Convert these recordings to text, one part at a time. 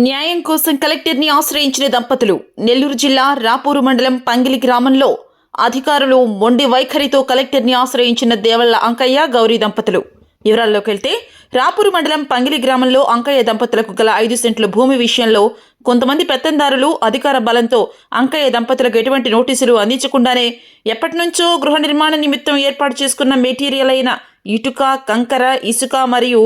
న్యాయం కోసం కలెక్టర్ని ఆశ్రయించిన దంపతులు నెల్లూరు జిల్లా రాపూరు మండలం పంగిలి గ్రామంలో అధికారులు మొండి వైఖరితో కలెక్టర్ని ఆశ్రయించిన దేవళ్ళ అంకయ్య గౌరీ దంపతులు. వివరాల్లోకి వెళ్తే రాపూరు మండలం పంగిలి గ్రామంలో అంకయ్య దంపతులకు గల ఐదు సెంట్ల భూమి విషయంలో కొంతమంది పెత్తందారులు అధికార బలంతో అంకయ్య దంపతులకు ఎటువంటి నోటీసులు అందించకుండానే ఎప్పటి నుంచో గృహ నిర్మాణ నిమిత్తం ఏర్పాటు చేసుకున్న మెటీరియల్ అయిన ఇటుక కంకర ఇసుక మరియు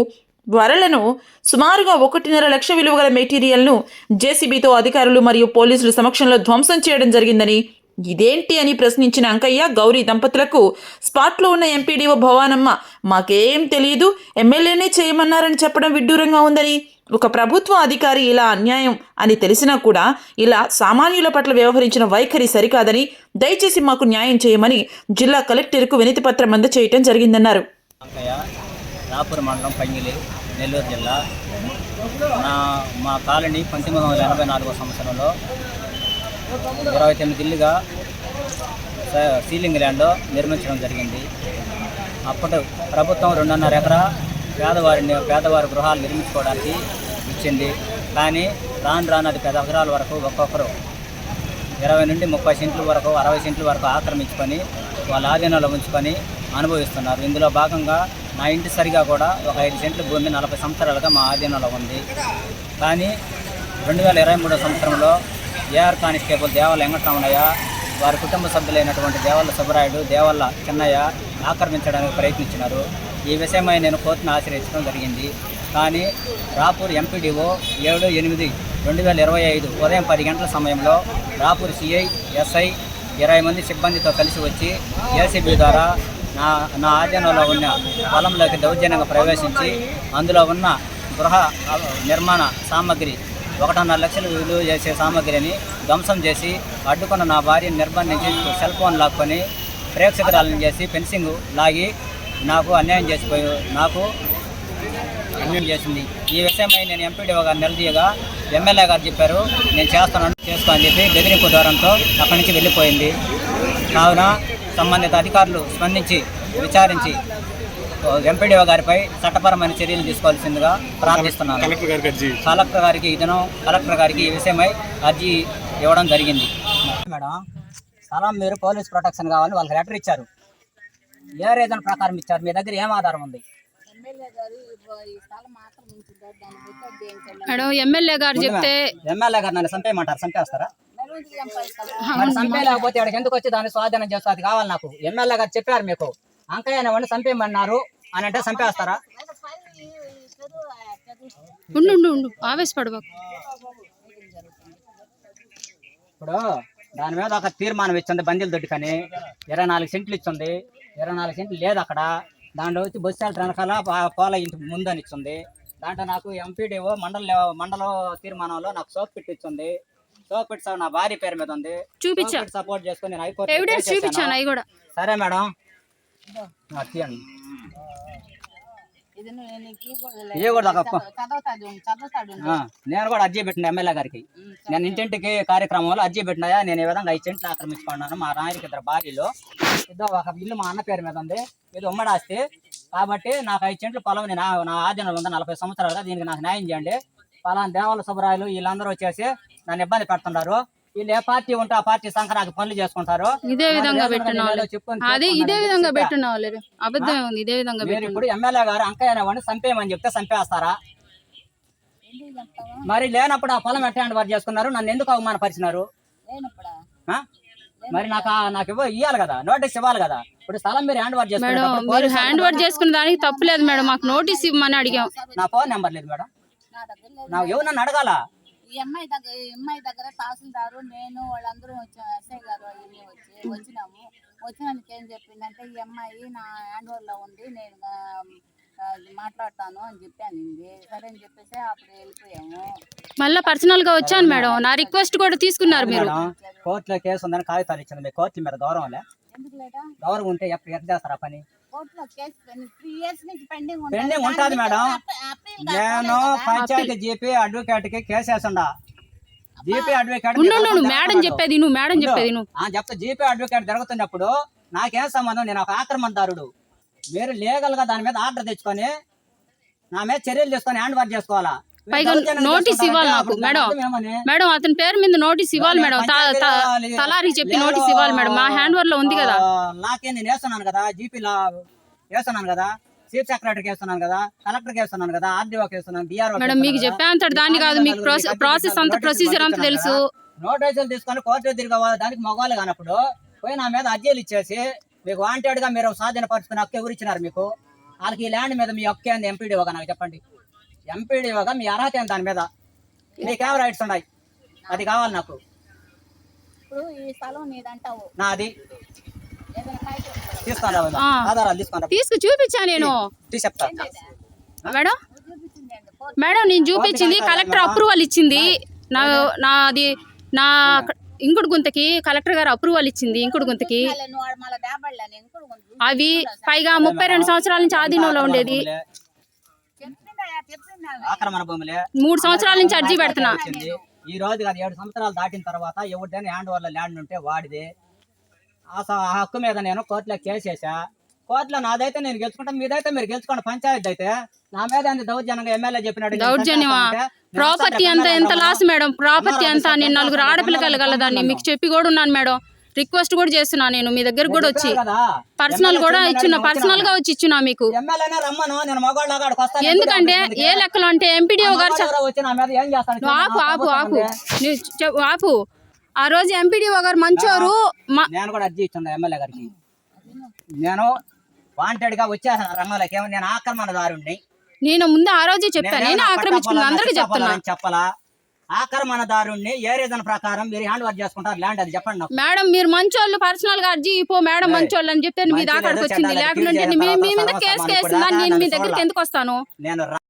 వరలను సుమారుగా ఒకటిన్నర లక్ష విలువగల మెటీరియల్ను జేసీబీతో అధికారులు మరియు పోలీసుల సమక్షంలో ధ్వంసం చేయడం జరిగిందని ఇదేంటి అని ప్రశ్నించిన అంకయ్య గౌరీ దంపతులకు స్పాట్లో ఉన్న ఎంపీడీఓ భవానమ్మ మాకేం తెలియదు ఎమ్మెల్యేనే చేయమన్నారని చెప్పడం విడ్డూరంగా ఉందని. ఒక ప్రభుత్వ అధికారి ఇలా అన్యాయం అని తెలిసినా కూడా ఇలా సామాన్యుల పట్ల వ్యవహరించిన వైఖరి సరికాదని దయచేసి మాకు న్యాయం చేయమని జిల్లా కలెక్టర్కు వినతిపత్రం అందచేయటం జరిగిందన్నారు. రాపూర్ మండలం పంగిలి నెల్లూరు జిల్లా. నా మా కాలనీ పంతొమ్మిది వందల ఎనభై నాలుగో సంవత్సరంలో ఇరవై తొమ్మిది ఇల్లుగా స- సీలింగ్ ల్యాండ్ నిర్మించడం జరిగింది. అప్పటి ప్రభుత్వం రెండున్నర ఎకరా పేదవారిని పేదవారి గృహాలు నిర్మించుకోవడానికి ఇచ్చింది. కానీ రాను రాను అది పది ఎకరాల వరకు ఒక్కొక్కరు ఇరవై నుండి ముప్పై సెంట్ల వరకు అరవై సెంట్ల వరకు ఆక్రమించుకొని వాళ్ళ ఆధీనంలో ఉంచుకొని అనుభవిస్తున్నారు. ఇందులో భాగంగా మా ఇంటి సరిగా కూడా ఒక ఐదు సెంట్ల భూమి నలభై సంవత్సరాలుగా మా ఆధీనంలో ఉంది. కానీ రెండు వేల ఇరవై మూడో సంవత్సరంలో ఏఆర్ కానిస్టేబుల్ దేవాల వెంకటరమణయ్య వారి కుటుంబ సభ్యులైనటువంటి దేవాల సుబ్బరాయుడు దేవాల చిన్నయ్య ఆక్రమించడానికి ప్రయత్నించినారు. ఈ విషయమై నేను కోర్టును ఆశ్రయించడం జరిగింది. కానీ రాపూర్ ఎంపీడీఓ ఏడు ఎనిమిది రెండు వేల ఇరవై ఐదు ఉదయం పది గంటల సమయంలో రాపూర్ సిఐ ఎస్ఐ ఇరవై మంది సిబ్బందితో కలిసి వచ్చి ఏసీబీ ద్వారా నా నా ఆధీనంలో ఉన్న పొలంలోకి దౌర్జన్యంగా ప్రవేశించి అందులో ఉన్న గృహ నిర్మాణ సామాగ్రి ఒకటిన్నర లక్షలు విలువ చేసే సామాగ్రిని ధ్వంసం చేసి అడ్డుకున్న నా భార్యను నిర్బంధించి సెల్ ఫోన్ లాక్కొని ప్రేక్షకురాలను చేసి ఫెన్సింగ్ లాగి నాకు అన్యాయం చేసిపోయి నాకు అన్యాయం చేసింది. ఈ విషయమై నేను ఎంపీడీఓ గారు నిలదీయగా ఎమ్మెల్యే గారు చెప్పారు నేను చేస్తున్నాను చేసుకో అని చెప్పి బెదిరింపు ద్వారంతో అక్కడి నుంచి వెళ్ళిపోయింది. కావున సంబంధిత అధికారులు స్పందించి విచారించి ఎంపీడీఓ గారిపై చట్టపరమైన చర్యలు తీసుకోవాల్సిందిగా ప్రార్థిస్తున్నాను. కలెక్టర్ గారికి ఈ దినం కలెక్టర్ గారికి ఈ విషయమై అర్జీ ఇవ్వడం జరిగింది. మేడం స్థలం మీరు పోలీస్ ప్రొటెక్షన్ కావాలని వాళ్ళకి లెటర్ ఇచ్చారు. ఏ రీజన్ ప్రకారం ఇచ్చారు? మీ దగ్గర ఏం ఆధారం ఉంది? మేడం ఎమ్మెల్యే గారు చెప్తే ఎమ్మెల్యే గారు నన్ను చంపేయమంటారు చంపేస్తారా? మరి చంపేయలేకపోతే ఇక్కడికి ఎందుకు వచ్చి దాన్ని స్వాధీనం చేస్తా అది కావాలి నాకు. ఎమ్మెల్యే గారు చెప్పారు మీకు. అంకయ్య అనేవాడిని చంపేయమన్నారు అని అంటే చంపేస్తారా ఉండు ఉండు ఉండు. ఆవేశపడబాకు ఇప్పుడు దాని మీద ఒక తీర్మానం ఇచ్చింది బందీల దొడ్డికని ఇరవై నాలుగు సెంట్లు ఇచ్చింది. ఇరవై నాలుగు సెంట్లు లేదు అక్కడ. దాంట్లో వచ్చి బస్సు వెళ్ళటం వెనకాల పోల ఇంటి ముందని ఇచ్చింది. దాంట్లో నాకు ఎంపీడీఓ మండల మండల తీర్మానంలో నాకు సోప్ పెట్టి నా భార్య పేరు మీద ఉంది. చూపించా. సపోర్ట్ చేసుకుని నేను హైకోర్టు ఎవిడెన్స్ చూపించాను అవి కూడా సరే మేడం. తీయండి. ఏ కూడా తప్ప ఆ, నేను కూడా అర్జీ పెట్టిన ఎమ్మెల్యే గారికి. నేను ఇంటింటికి కార్యక్రమంలో అర్జీ పెట్టినాయా నేను ఈ విధంగా ఐదు సెంట్లు ఆక్రమించుకున్నాను. మా నాయనకి ఇద్దరు భార్యలు. ఇదో ఒక ఇల్లు మా అన్న పేరు మీద ఉంది. ఇది ఉమ్మడి ఆస్తి. కాబట్టి నాకు ఐదు సెంట్లు పొలం నేను నా- నా ఆధీనంలో ఉంది నలభై సంవత్సరాలుగా దీనికి నాకు న్యాయం చేయండి. పలానా దేవాల సుబ్బరాయలు వీళ్ళందరూ వచ్చేసి నన్ను ఇబ్బంది పెడుతున్నారు వీళ్ళు ఏ పార్టీ ఉంటే ఆ పార్టీ సంక్రాంతి పనులు చేసుకుంటారు. ఇదే విధంగా నాకు అదే ఇదే విధంగా అబద్ధం ఉంది. ఇదే విధంగా ఇప్పుడు ఎమ్మెల్యే గారు అంకయ్య అనేవాడిని చంపేయమని చెప్తే చంపేస్తారా? మరి లేనప్పుడు ఆ పొలం ఎట్లా హ్యాండ్ ఓవర్ చేసుకున్నారు? నన్ను ఎందుకు అవమానపరిచినారు? మరి నాకు నాకు ఇవ్వ ఇవ్వాలి కదా. నోటీస్ ఇవ్వాలి కదా. ఇప్పుడు స్థలం మీరు హ్యాండ్ మీరు పోలీసు హ్యాండ్ ఓవర్ చేసుకున్న దానికి తప్పు లేదు మేడం. మాకు నోటీస్ ఇవ్వమని అడిగాం. నా ఫోన్ నెంబర్ లేదు మేడం. నా ఎవరు నన్ను అడగాల? ఈ అమ్మాయి దగ్గర ఈ అమ్మాయి దగ్గర తహసీల్దారు నేను వాళ్ళందరూ వచ్చాం ఎస్ఐ గారు అవన్నీ వచ్చి వచ్చినాము. వచ్చినందుకు ఏం చెప్పిందంటే ఈ అమ్మాయి నా హ్యాండ్లో ఉంది నేను మాట్లాడతాను అని చెప్పాను సరే అని చెప్పేసి అప్పుడు వెళ్ళిపోయాము. మళ్ళీ పర్సనల్గా వచ్చాను మేడం. నా రిక్వెస్ట్ కూడా తీసుకున్నారు మీరు. కోర్టులో కేసు ఉందని కాగితాలు ఇచ్చింది. మీ కోర్టు మీద గౌరవం లే. గౌరవం ఉంటే ఎప్పుడు ఎక్కడ చేస్తారా పని? పెండింగ్ పెండింగ్ ఉంటుంది మేడం. నేను పంచాయతీ జీపీ అడ్వకేట్కి కేసు వేసుండా జీపీ అడ్వకేట్ మేడం చెప్పేది నువ్వు మేడం చెప్పేది నువ్వు ఆ చెప్తా జీపీ అడ్వకేట్ జరుగుతున్నప్పుడు నాకేం సంబంధం? నేను ఒక ఆక్రమణదారుడు. మీరు లీగల్గా దాని మీద ఆర్డర్ తెచ్చుకొని నా మీద చర్యలు తీసుకొని హ్యాండ్ ఓవర్ చేసుకోవాలా? పైగా నోటీస్ ఇవ్వాలి నాకు మేడం. మేడం అతని పేరు మీద నోటీస్ ఇవ్వాలి మేడం. తలారి చెప్పి నోటీస్ ఇవ్వాలి మేడం. మా హ్యాండ్ ఓవర్లో ఉంది కదా. నాకే నేను వేస్తున్నాను కదా. జీపీ లా వేస్తున్నాను కదా. చీఫ్ సెక్రటరీకి వేస్తున్నాను కదా. కలెక్టర్కి వేస్తున్నాను కదా. ఆర్డీఓకి వేస్తున్నాను డిఆర్ఓ మేడం మీకు చెప్పే అంతటి దాన్ని కాదు. మీకు ప్రాసెస్ అంతా ప్రొసీజర్ అంతా తెలుసు. నోటీసులు తీసుకొని కోర్టు తిరగవాలి దానికి మగవాళ్ళు కానప్పుడు పోయి నా మీద అర్జీలు ఇచ్చేసి మీకు వాంటెడ్గా మీరు స్వాధీనపరుచుకుని హక్కు ఎవరు ఇచ్చినారు మీకు? వాళ్ళకి ఈ ల్యాండ్ మీద మీ హక్కు ఏంది? ఎంపీడీఓగా నాకు చెప్పండి. ఎంపీడీఓగా మీ అర్హత ఏంది దాని మీద? మీకేం రైట్స్ ఉన్నాయి. అది కావాలి నాకు. ఇప్పుడు ఈ స్థలం నీదంటావు. నాది. ఆధారాలు. తీసుకు చూపించా నేను. చెప్తా మేడం? మేడం నేను చూపించింది కలెక్టర్ అప్రూవల్ ఇచ్చింది. నా నాది నా ఇంకుడు గుంతకి కలెక్టర్ గారు అప్రూవల్ ఇచ్చింది ఇంకుడు గుంతకి. అవి పైగా ముప్పై రెండు సంవత్సరాల నుంచి ఆధీనంలో ఉండేది. ఆక్రమణ భూములే. మూడు సంవత్సరాల నుంచి అర్జీ పెడుతున్నా. ఈ రోజు కాదు ఏడు సంవత్సరాలు దాటిన తర్వాత ఎవరిదైనా హ్యాండ్ ఓవర్లో ల్యాండ్ ఉంటే వాడిది. ఆ హక్కు మీద నేను కోర్టులో కేసు వేసా కోర్టులో నాదైతే నేను గెలుచుకుంటాను మీదైతే మీరు గెలుచుకోండి పంచాయతీ అయితే. నా మీద దౌర్జన్యంగా ఎమ్మెల్యే చెప్పినట్టు దౌర్జన్యమా? ప్రాపర్టీ అంతా ఎంత. Loss madam? ప్రాపర్టీ అంతా నేను నలుగురు ఆడపిల్లకాయలు కలదాన్ని. మీకు చెప్పి కూడా ఉన్నాను మేడం. రిక్వెస్ట్ కూడా చేస్తున్నా నేను మీ దగ్గర కూడా వచ్చి. పర్సనల్ కూడా చెప్పిన ఇచ్చిన అడిగిన పర్సనల్గా వచ్చి ఇచ్చిన మీకు. ఎందుకంటే ఏ లెక్కలు అంటే ఎంపీడీఓ గారు ఆపు ఆపు ఆపు. ఆపు. ఆ రోజు ఎంపీడీఓ గారు మంచోరు నేను కూడా అర్జీ ఇచ్చింది ఎమ్మెల్యే గారికి. నేను వాంటెడ్గా వచ్చేసాను రంగంలోకి. ఏమో నేను ఆక్రమణదారుణ్ణి నేను ముందు ఆ రోజే చెప్పాను నేను ఆక్రమించుకున్నా పట్టా అందరికీ పొలాన్ని చెప్తున్నా. చెప్పాలని చెప్పాలా. ఆక్రమణదారుణ్ణి ఏ రీజన్ ప్రకారం మీరు హ్యాండ్ ఓవర్ చేసుకుంటారు? ల్యాండ్ అది చెప్పండి నాకు. మేడం మీరు మంచోళ్ళు పర్సనల్గా అర్జీ పో మేడం మంచోళ్ళు అని చెప్తే మీ దాకాడికి వచ్చింది. లేకుంటే మీ మీద కేసు కేసిందా నేను మీ దగ్గరికి దాకా ఎందుకు వస్తాను? నేను